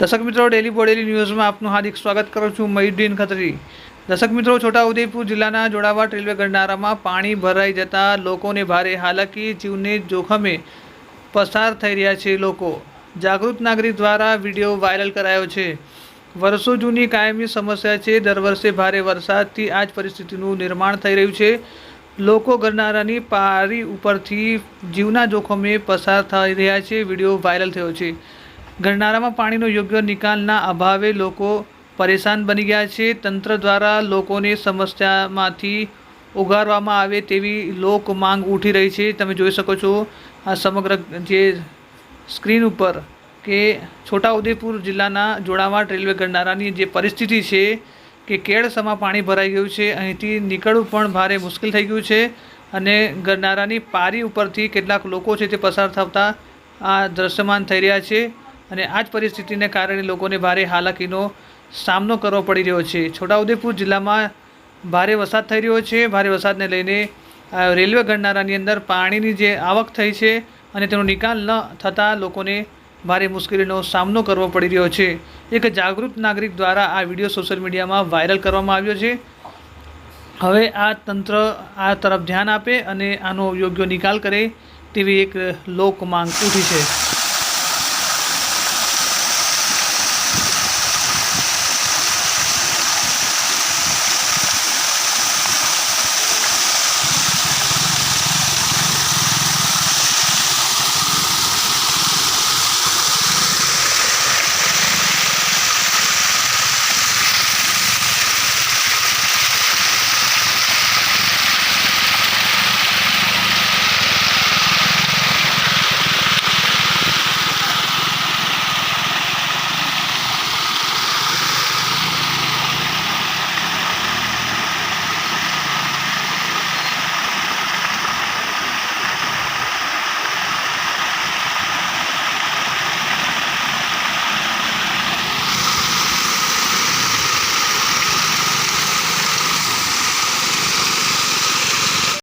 દર્શક મિત્રો ડેલી બોડેલી ન્યૂઝમાં આપનું હાર્દિક સ્વાગત કરું છું મયુદ્દીન ખત્રી. દર્શક મિત્રો, છોટાઉદેપુર જિલ્લાના જોડાવાટ રેલવે ગરનારામાં પાણી ભરાઈ જતા લોકોને ભારે હાલાકી, જીવને જોખમે પસાર થઈ રહ્યા છે લોકો. જાગૃત નાગરિક દ્વારા વીડિયો વાયરલ કરાયો છે. વર્ષો જૂની કાયમી સમસ્યા છે. દર વર્ષે ભારે વરસાદથી આ જ પરિસ્થિતિનું નિર્માણ થઈ રહ્યું છે. લોકો ગરનારાની પારી ઉપરથી જીવના જોખમે પસાર થઈ રહ્યા છે. વીડિયો વાયરલ થયો છે. ગરનારામાં પાણીનો યોગ્ય નિકાલના અભાવે લોકો પરેશાન બની ગયા છે. તંત્ર દ્વારા લોકોને સમસ્યામાંથી ઉગારવામાં આવે તેવી લોક માંગ ઉઠી રહી છે. તમે જોઈ શકો છો, આ સમગ્ર જે સ્ક્રીન ઉપર કે છોટાઉદેપુર જિલ્લાના જોડાવાટ રેલવે ગરનારાની જે પરિસ્થિતિ છે કે કેળસમાં પાણી ભરાઈ ગયું છે. અહીંથી નીકળવું પણ ભારે મુશ્કેલ થઈ ગયું છે અને ગરનારાની પારી ઉપરથી કેટલાક લોકો છે તે પસાર થતા આ દ્રશ્યમાન થઈ રહ્યા છે. અને આ જ પરિસ્થિતિને કારણે લોકોને ભારે હાલાકીનો સામનો કરવો પડી રહ્યો છે. છોટાઉદેપુર જિલ્લામાં ભારે વરસાદ થઈ રહ્યો છે. ભારે વરસાદને લઈને રેલવે ગણનારાની અંદર પાણીની જે આવક થઈ છે અને તેનો નિકાલ ન થતાં લોકોને ભારે મુશ્કેલીનો સામનો કરવો પડી રહ્યો છે. એક જાગૃત નાગરિક દ્વારા આ વીડિયો સોશિયલ મીડિયામાં વાયરલ કરવામાં આવ્યો છે. હવે આ તંત્ર આ તરફ ધ્યાન આપે અને આનો યોગ્ય નિકાલ કરે તેવી એક લોક માંગ ઉઠી છે.